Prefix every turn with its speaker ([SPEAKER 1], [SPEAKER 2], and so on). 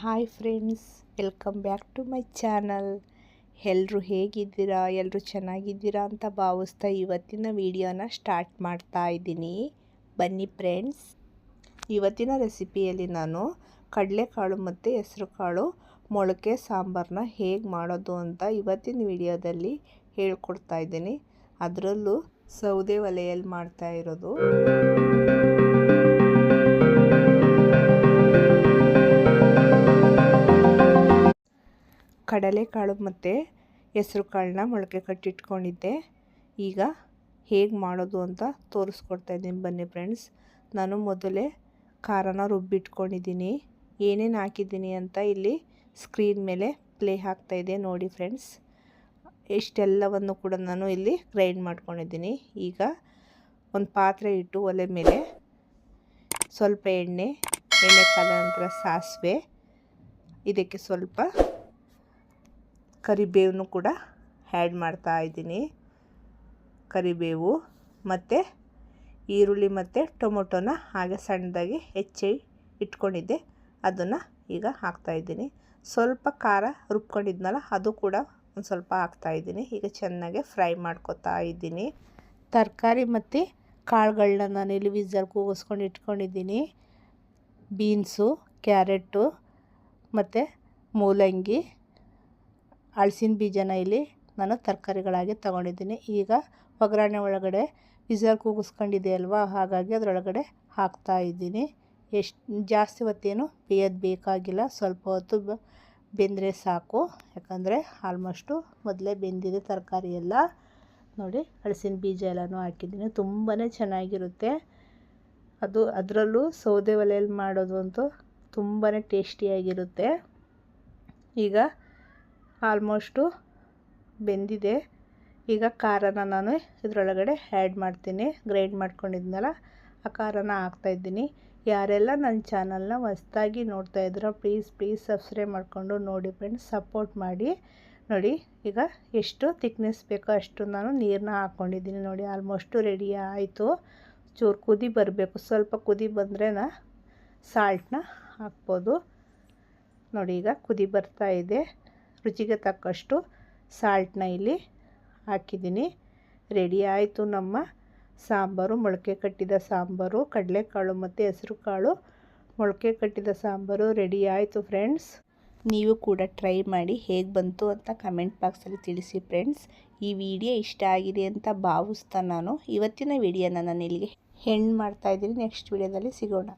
[SPEAKER 1] Hi friends welcome back to my channel ಎಲ್ಲರೂ ಹೇಗಿದ್ದೀರಾ? ಎಲ್ಲರೂ ಚೆನ್ನಾಗಿದ್ದೀರಾ ಅಂತ ಭಾವಿಸ್ತಾ ಇವತ್ತಿನ ವಿಡಿಯೋನ ಸ್ಟಾರ್ಟ್ ಮಾಡ್ತಾ ಇದ್ದೀನಿ. ಬನ್ನಿ ಫ್ರೆಂಡ್ಸ್ ಇವತ್ತಿನ ರೆಸಿಪಿಯಲ್ಲಿ ನಾನು ಕಡಲೆಕಾಳು ಮತ್ತು ಹೆಸರುಕಾಳು, ಮೊಳಕೆ ಸಾಂಬಾರನ್ನ ಹೇಗೆ ಮಾಡೋದು ಅಂತ ಇವತ್ತಿನ ವಿಡಿಯೋದಲ್ಲಿ ಹೇಳ್ಕೊಡ್ತಾ ಇದ್ದೀನಿ. ಅದರಲ್ಲೂ ಸೌದೆ ಒಲೆಯಲ್ಲಿ ಮಾಡ್ತಾ ಇರೋದು. ಕಡಲೆಕಾಳು ಮತ್ತು ಹೆಸ್ರು ಕಾಳನ್ನ ಮೊಳಕೆ ಕಟ್ಟಿಟ್ಕೊಂಡಿದ್ದೆ. ಈಗ ಹೇಗೆ ಮಾಡೋದು ಅಂತ ತೋರಿಸ್ಕೊಡ್ತಾ ಇದ್ದೀನಿ. ಬನ್ನಿ ಫ್ರೆಂಡ್ಸ್, ನಾನು ಮೊದಲೇ ಖಾರನ ರುಬ್ಬಿಟ್ಕೊಂಡಿದ್ದೀನಿ. ಏನೇನು ಹಾಕಿದ್ದೀನಿ ಅಂತ ಇಲ್ಲಿ ಸ್ಕ್ರೀನ್ ಮೇಲೆ ಪ್ಲೇ ಆಗ್ತಾಯಿದೆ ನೋಡಿ ಫ್ರೆಂಡ್ಸ್. ಇಷ್ಟೆಲ್ಲವನ್ನು ಕೂಡ ನಾನು ಇಲ್ಲಿ ಗ್ರೈಂಡ್ ಮಾಡ್ಕೊಂಡಿದ್ದೀನಿ. ಈಗ ಒಂದು ಪಾತ್ರೆ ಇಟ್ಟು ಒಲೆ ಮೇಲೆ ಸ್ವಲ್ಪ ಎಣ್ಣೆ ಎಣ್ಣೆ ಕಾಲ ನಂತರ ಸಾಸಿವೆ, ಇದಕ್ಕೆ ಸ್ವಲ್ಪ ಕರಿಬೇವನ್ನು ಕೂಡ ಆ್ಯಡ್ ಮಾಡ್ತಾ ಇದ್ದೀನಿ. ಕರಿಬೇವು ಮತ್ತು ಈರುಳ್ಳಿ ಮತ್ತು ಟೊಮೊಟೊನ ಹಾಗೆ ಸಣ್ಣದಾಗಿ ಹೆಚ್ಚಿ ಇಟ್ಕೊಂಡಿದ್ದೆ. ಅದನ್ನು ಈಗ ಹಾಕ್ತಾಯಿದ್ದೀನಿ ಸ್ವಲ್ಪ ಖಾರ ರುಬ್ಕೊಂಡಿದ್ನಲ್ಲ ಅದು ಕೂಡ ಒಂದು ಸ್ವಲ್ಪ ಹಾಕ್ತಾಯಿದ್ದೀನಿ ಈಗ ಚೆನ್ನಾಗಿ ಫ್ರೈ ಮಾಡ್ಕೊತಾ ಇದ್ದೀನಿ. ತರಕಾರಿ ಮತ್ತು ಕಾಳುಗಳನ್ನ ನಾನು ಇಲ್ಲಿ ವಿಜಲ್ ಕೂಗಿಸ್ಕೊಂಡು ಇಟ್ಕೊಂಡಿದ್ದೀನಿ. ಬೀನ್ಸು, ಕ್ಯಾರೆಟು ಮತ್ತು ಮೂಲಂಗಿ ಹಳ್ಸಿನ ಬೀಜನ ಇಲ್ಲಿ ನಾನು ತರಕಾರಿಗಳಾಗಿ ತಗೊಂಡಿದ್ದೀನಿ. ಈಗ ಒಗ್ಗರಣೆ ಒಳಗಡೆ ವಿಸಲ್ ಕೂಗಿಸ್ಕೊಂಡಿದೆ ಅಲ್ವಾ? ಹಾಗಾಗಿ ಅದರೊಳಗಡೆ ಹಾಕ್ತಾ ಇದ್ದೀನಿ. ಎಷ್ಟು ಜಾಸ್ತಿ ಹೊತ್ತೇನು ಬೇಯೋದು ಬೇಕಾಗಿಲ್ಲ. ಸ್ವಲ್ಪ ಹೊತ್ತು ಬೆಂದರೆ ಸಾಕು. ಯಾಕಂದರೆ ಆಲ್ಮೋಸ್ಟು ಮೊದಲೇ ಬೆಂದಿದೆ ತರಕಾರಿ ಎಲ್ಲ. ನೋಡಿ ಹಲಸಿನ ಬೀಜ ಎಲ್ಲನೂ ಹಾಕಿದ್ದೀನಿ. ತುಂಬಾ ಚೆನ್ನಾಗಿರುತ್ತೆ. ಅದು ಅದರಲ್ಲೂ ಸೌದೆ ಒಲೆಯಲ್ಲಿ ಮಾಡೋದು ಅಂತೂ ತುಂಬಾ ಟೇಸ್ಟಿಯಾಗಿರುತ್ತೆ. ಈಗ ಆಲ್ಮೋಸ್ಟು ಬೆಂದಿದೆ. ಈಗ ಖಾರನ ನಾನು ಇದರೊಳಗಡೆ ಆ್ಯಡ್ ಮಾಡ್ತೀನಿ. ಗ್ರೈಂಡ್ ಮಾಡ್ಕೊಂಡಿದ್ನಲ್ಲ, ಆ ಖಾರನ ಹಾಕ್ತಾಯಿದ್ದೀನಿ ಯಾರೆಲ್ಲ ನನ್ನ ಚಾನಲ್ನ ಹೊಸ್ದಾಗಿ ನೋಡ್ತಾ ಇದ್ದೀರೋ, ಪ್ಲೀಸ್ ಪ್ಲೀಸ್ ಸಬ್ಸ್ಕ್ರೈಬ್ ಮಾಡಿಕೊಂಡು ನೋಡಿ ಫ್ರೆಂಡ್ಸ್, ಸಪೋರ್ಟ್ ಮಾಡಿ. ನೋಡಿ, ಈಗ ಎಷ್ಟು ತಿಕ್ನೆಸ್ ಬೇಕೋ ಅಷ್ಟು ನಾನು ನೀರನ್ನ ಹಾಕ್ಕೊಂಡಿದ್ದೀನಿ. ನೋಡಿ, ಆಲ್ಮೋಸ್ಟು ರೆಡಿ ಆಯಿತು. ಚೂರು ಕುದಿ ಬರಬೇಕು. ಸ್ವಲ್ಪ ಕುದಿ ಬಂದರೆ ಸಾಲ್ಟನ್ನ ಹಾಕ್ಬೋದು. ನೋಡಿ, ಈಗ ಕುದಿ ಬರ್ತಾ ಇದೆ. ರುಚಿಗೆ ತಕ್ಕಷ್ಟು ಸಾಲ್ಟನ್ನ ಇಲ್ಲಿ ಹಾಕಿದ್ದೀನಿ. ರೆಡಿ ಆಯಿತು ನಮ್ಮ ಸಾಂಬಾರು. ಮೊಳಕೆ ಕಟ್ಟಿದ ಸಾಂಬಾರು, ಕಡಲೆಕಾಳು ಮತ್ತು ಹೆಸರು ಕಾಳು ಮೊಳಕೆ ಕಟ್ಟಿದ ಸಾಂಬಾರು ರೆಡಿ ಆಯಿತು ಫ್ರೆಂಡ್ಸ್. ನೀವು ಕೂಡ ಟ್ರೈ ಮಾಡಿ ಹೇಗೆ ಬಂತು ಅಂತ ಕಮೆಂಟ್ ಬಾಕ್ಸಲ್ಲಿ ತಿಳಿಸಿ ಫ್ರೆಂಡ್ಸ್. ಈ ವಿಡಿಯೋ ಇಷ್ಟ ಆಗಿದೆ ಅಂತ ಭಾವಿಸ್ತಾ ನಾನು. ಇವತ್ತಿನ ವಿಡಿಯೋನ ನಾನು ಇಲ್ಲಿಗೆ ಹೆಣ್ಣು ಮಾಡ್ತಾಯಿದ್ದೀನಿ ನೆಕ್ಸ್ಟ್ ವಿಡಿಯೋದಲ್ಲಿ ಸಿಗೋಣ.